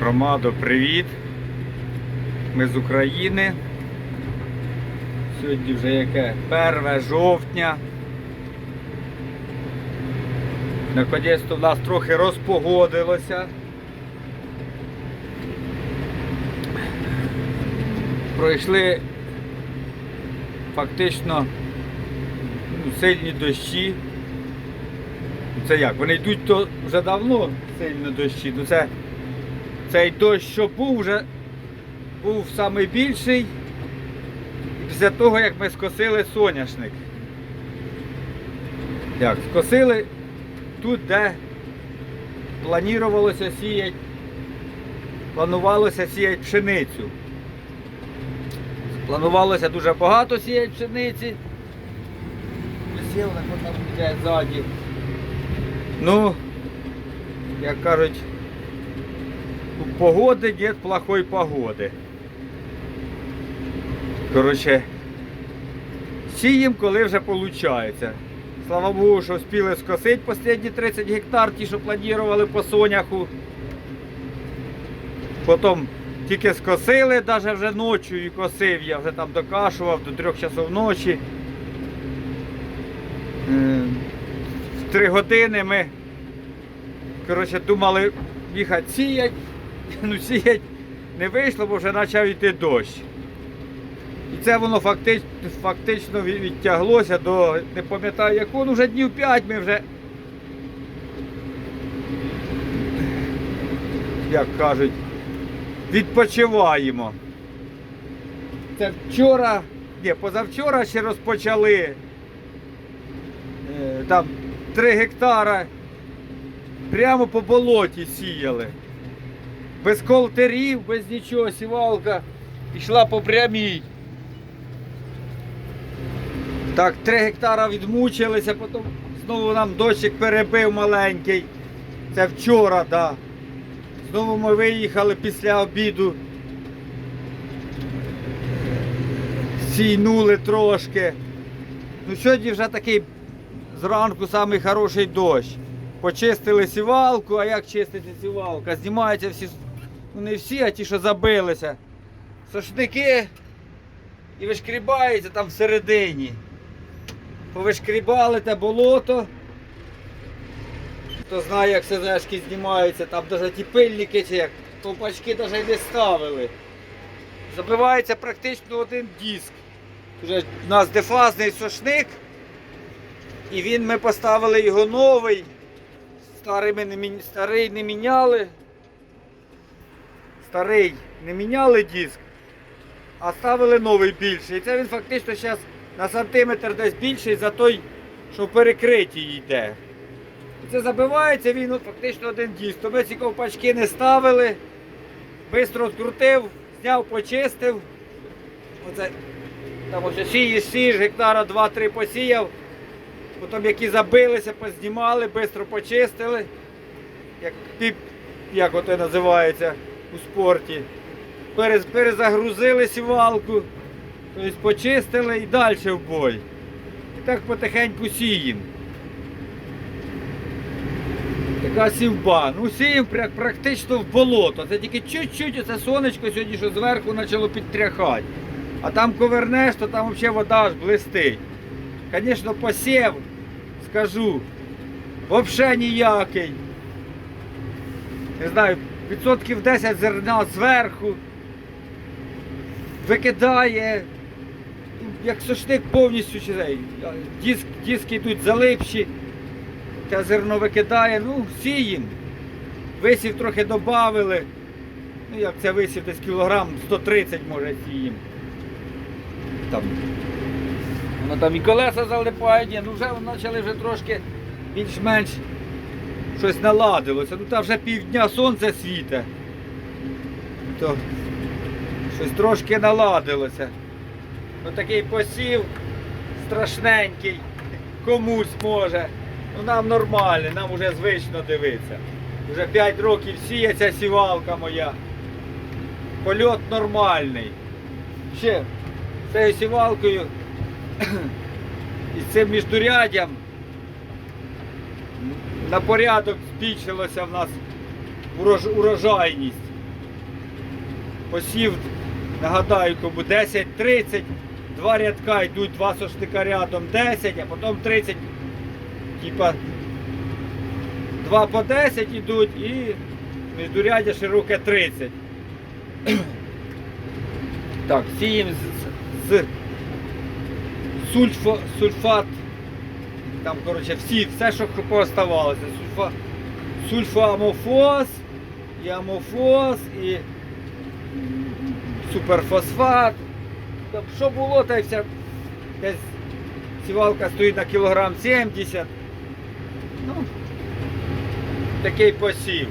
Громадо, привіт! Ми з України. Сьогодні вже яке 1 жовтня. Наконець-то в нас трохи розпогодилося. Пройшли фактично ну, сильні дощі. Це як? Вони йдуть то вже давно сильно дощі. Ну це цей дощ, що був, вже був найбільший після того, як ми скосили соняшник. Як, скосили тут, де планувалося сіяти, планувалося сіяти пшеницю. Планувалося дуже багато сіяти пшениці. На там ззаді. Ну, як кажуть, погоди нет плохой погоди. Коротше, сієм, коли вже виходить. Слава Богу, що встигли скосити останні 30 гектар, ті, що планували по соняху. Потім тільки скосили, навіть вже ночі і косив, я вже там докашував до 3 часов ночі. В 3 години ми коротше, думали їхати сіять. Ну, сіять не вийшло, бо вже почав йти дощ. І це воно фактично, фактично відтяглося до, не пам'ятаю яку, ну вже днів 5 ми вже, як кажуть, відпочиваємо. Це вчора, ні, позавчора ще розпочали е, там 3 гектара прямо по болоті сіяли. Без колтерів, без нічого, сівалка йшла по прямій. Так, 3 гектара відмучилися, потім знову нам дощик перебив маленький. Це вчора, так. Да. Знову ми виїхали після обіду. Сійнули трошки. Ну сьогодні вже такий зранку самий дощ. Почистили сівалку, а як чиститься сівалка? Знімаються всі, ну не всі, а ті, що забилися. Сошники і вишкрібаються там всередині. Повишкрібали те болото. Хто знає, як СЗшки знімаються, там навіть ті пильники чи як ковпачки навіть не ставили. Забивається практично один диск. Уже у нас дефазний сошник. І він ми поставили його новий. Старий ми не міняли. Старий не міняли диск, а ставили новий більший. І це він фактично зараз на сантиметр десь більший за той, що в перекритті йде. І це забивається, він от фактично один диск. То ми ці ковпачки не ставили, швидко відкрутив, зняв, почистив. Оце там ось сієш, сієш, гектара 2-3 посіяв. Потім які забилися, познімали, швидко почистили. Як піп, як ото називається у спорті. Перез- Перезагрузили сівалку, тобто почистили і далі в бой. І так потихеньку сіємо. Така сівба. Ну сіємо практично в болото. Це тільки чуть-чуть оце сонечко сьогодні, що зверху почало підтряхати. А там ковернеш, то там взагалі вода аж блистить. Звісно, посів, скажу, взагалі ніякий. Не знаю, відсотків 10 зерна зверху. Викидає, як сушник повністю чи диск, диски йдуть залипші, те зерно викидає, ну, сієм. Висів трохи додавили. Ну як це висів десь кілограм 130 може сієм. Там Воно там і колеса залипають, ну вже почали вже трошки більш-менш щось наладилося. Ну там вже півдня сонце світе. То щось трошки наладилося. Ну такий посів страшненький, комусь може. Ну нам нормально, нам вже звично дивитися. Вже 5 років сіється сівалка моя. Польот нормальний. Ще цією сівалкою і з цим міждурядям на порядок збільшилася в нас урожайність. посів, нагадаю, кому 10-30, два рядка йдуть, два сошника рядом 10, а потім 30, типа 2 по 10 йдуть і міждурядя широке 30. Так, сіємо з, з, сульфо, сульфат. Там, коротше, всі, все, що пооставалося. Сульфа, сульфоамофос, і амофос, і суперфосфат. Там, що було, та вся десь сівалка стоїть на кілограм 70. Ну, такий посів.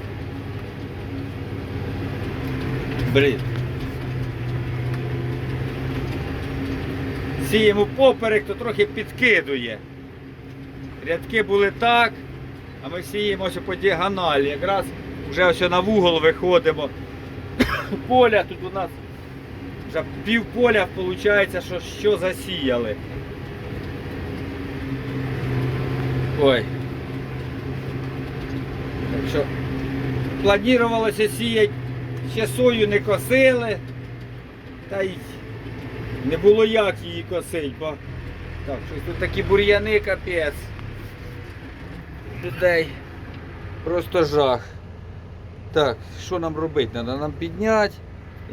Блін. Сіємо поперек, то трохи підкидує. Рядки були так, а ми сіємо ось по діагоналі. Якраз вже ось на вугол виходимо. Поля тут у нас вже пів поля виходить, що, що засіяли. Ой. Так що планувалося сіяти, ще сою не косили, та й не було як її косити, бо так, щось тут такі бур'яни капець. Людей просто жах. Так, що нам робити? Треба нам підняти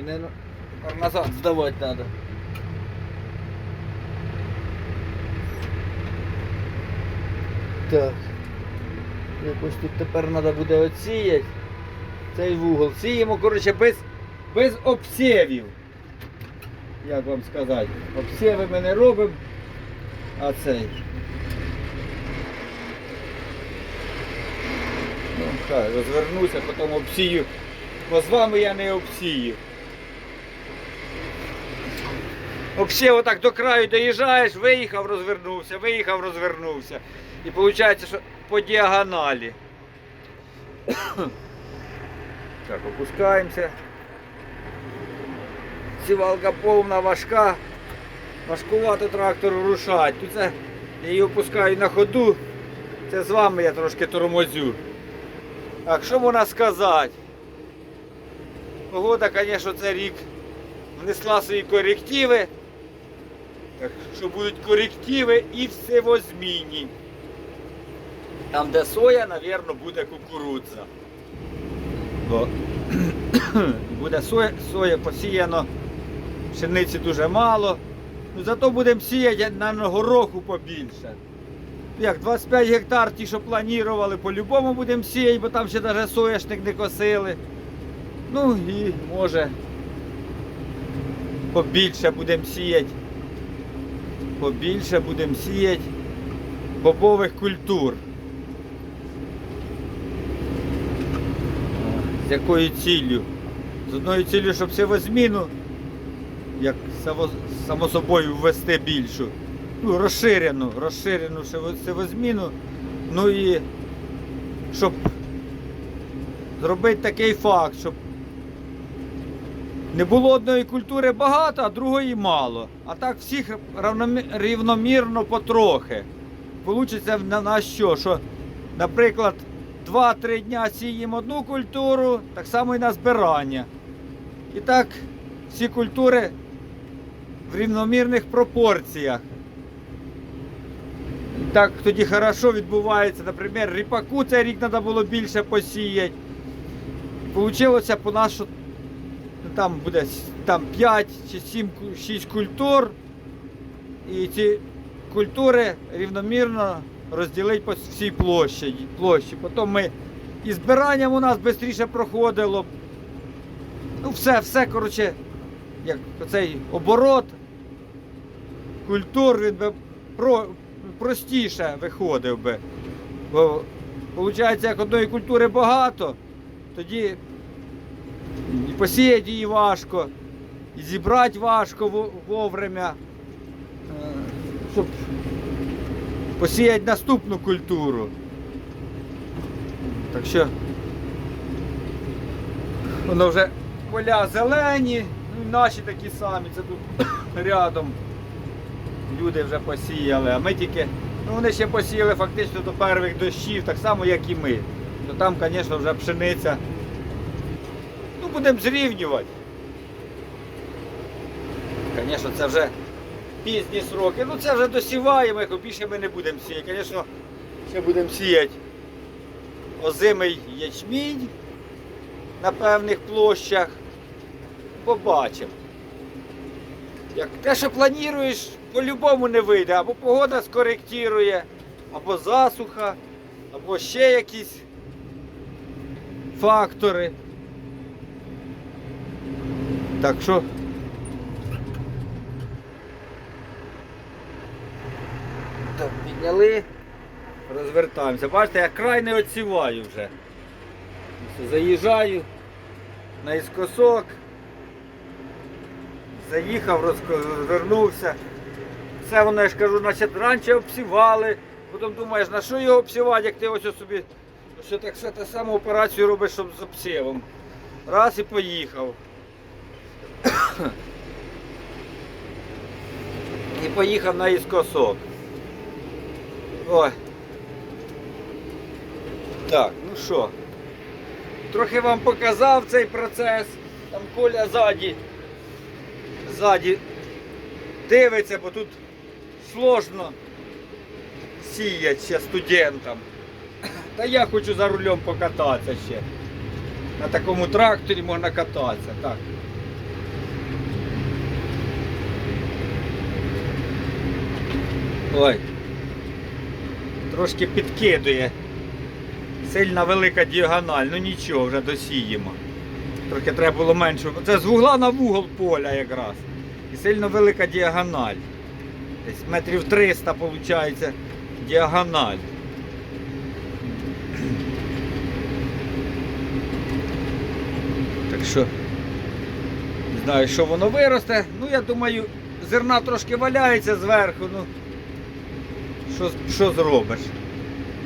і не назад здавати треба. Так. Якось тут тепер треба буде оціяти цей вугол. Сіємо, коротше, без, без обсєвів. Як вам сказати? Обсєви ми не робимо, а цей. Ну, розвернуся, потім обсію. Бо з вами я не обсію. Взагалі отак до краю доїжджаєш, виїхав, розвернувся, виїхав, розвернувся. І виходить, що по діагоналі. Так, опускаємося. Сівалка повна, важка. Важкувато трактор рушать. Тут це я її опускаю на ходу. Це з вами я трошки тормозю. Так, що можна сказати? Погода, звісно, це рік внесла свої корективи. Так що будуть корективи і всевозмінні. Там, де соя, мабуть, буде кукурудза. Бо буде соя, соя посіяно, пшениці дуже мало. Ну, зато будемо сіяти на гороху побільше. Як 25 гектар ті, що планували, по-любому будемо сіяти, бо там ще навіть соняшник не косили. Ну і може побільше будемо сіяти. Побільше будемо сіяти бобових культур. З якою ціллю? З одною ціллю, щоб сівозміну, як само, само собою ввести більшу. Ну, розширену, розширену сивозміну. Ну і щоб зробити такий факт, щоб не було одної культури багато, а другої мало. А так всіх рівномірно потрохи. Получиться на, на що? Що, наприклад, 2-3 дня сіємо одну культуру, так само і на збирання. І так всі культури в рівномірних пропорціях. Так тоді хорошо відбувається. Наприклад, ріпаку цей рік треба було більше посіяти. Получилося по що ну, там буде там 5 чи 7, 6 культур. І ці культури рівномірно розділити по всій площі. площі. Потім ми і збиранням у нас швидше проходило. Ну, все, все, коротше, як цей оборот культур він би простіше виходив би. Бо виходить, як одної культури багато, тоді і посіяти її важко, і зібрати важко вовремя, е, щоб посіяти наступну культуру. Так що воно вже поля зелені, ну і наші такі самі, це тут рядом. Люди вже посіяли, а ми тільки, ну вони ще посіяли фактично до перших дощів, так само, як і ми. То там, звісно, вже пшениця. Ну, будемо зрівнювати. Звісно, це вже пізні сроки. Ну це вже досіваємо, як більше ми не будемо сіяти. Звісно, ще будемо сіяти озимий ячмінь на певних площах. Побачимо. Як те, що плануєш, по-любому не вийде. Або погода скоректує, або засуха, або ще якісь фактори. Так що. Так, підняли, розвертаємося. Бачите, я край не оціваю вже. Заїжджаю наіскосок. Заїхав, розвернувся. Це воно, я ж кажу, значить, раніше обсівали. Потім думаєш, на що його обсівати, як ти ось собі що так все те саму операцію робиш, щоб з обсівом. Раз і поїхав. І поїхав на іскосок. Ой. Так, ну що, трохи вам показав цей процес. Там Коля ззаді, ззаді дивиться, бо тут сложно сіяти ще студентам. Та я хочу за рулем покататися ще. На такому тракторі можна кататися. Так. Ой. Трошки підкидує. Сильна велика діагональ, ну нічого, вже досіємо. Трохи треба було менше. Це з вугла на вугол поля якраз. І сильно велика діагональ. Десь метрів 300 виходить діагональ. Так що, не знаю, що воно виросте. Ну, я думаю, зерна трошки валяється зверху. Ну, що, що зробиш?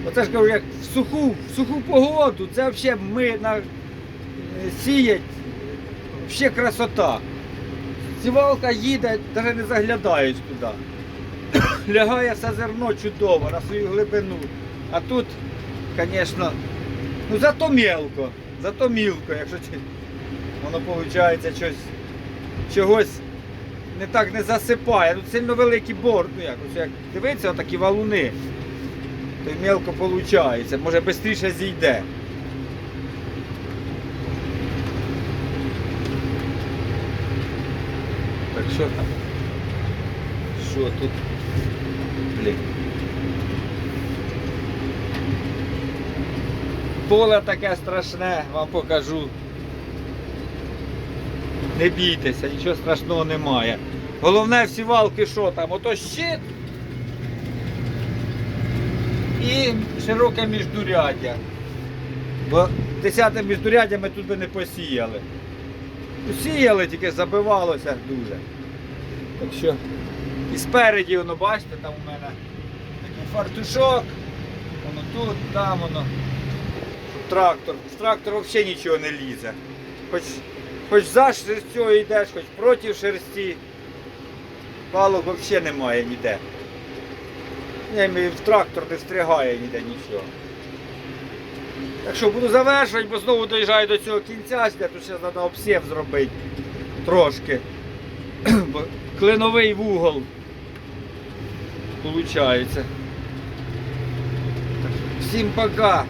Оце ж кажу, як в суху, в суху погоду, це взагалі ми на, е, сіять, взагалі красота. Сівалка їде, навіть не заглядаєш туди. Лягає все зерно чудово на свою глибину. А тут, звісно, ну зато мелко, зато мілко, якщо воно виходить щось, чогось не так не засипає. Тут сильно великий борт, ну як, як дивиться, отакі валуни, то й мелко виходить, може швидше зійде. Так що там? Що тут? Блін. Поле таке страшне, вам покажу. Не бійтеся, нічого страшного немає. Головне всі валки що там, ото щит і широке міждуряддя. Бо десяте міждуряддя ми тут би не посіяли. Посіяли, тільки забивалося дуже. Так що і спереді, воно, бачите, там у мене такий фартушок, воно тут, там воно. Трактор. З трактора взагалі нічого не лізе. Хоч, хоч за шерстю йдеш, хоч проти шерсті. Палок взагалі немає ніде. Я в трактор не встрягає ніде нічого. Так що буду завершувати, бо знову доїжджаю до цього кінця, тут ще треба обсів зробити трошки. Клиновий вугол виходить. Всім пока.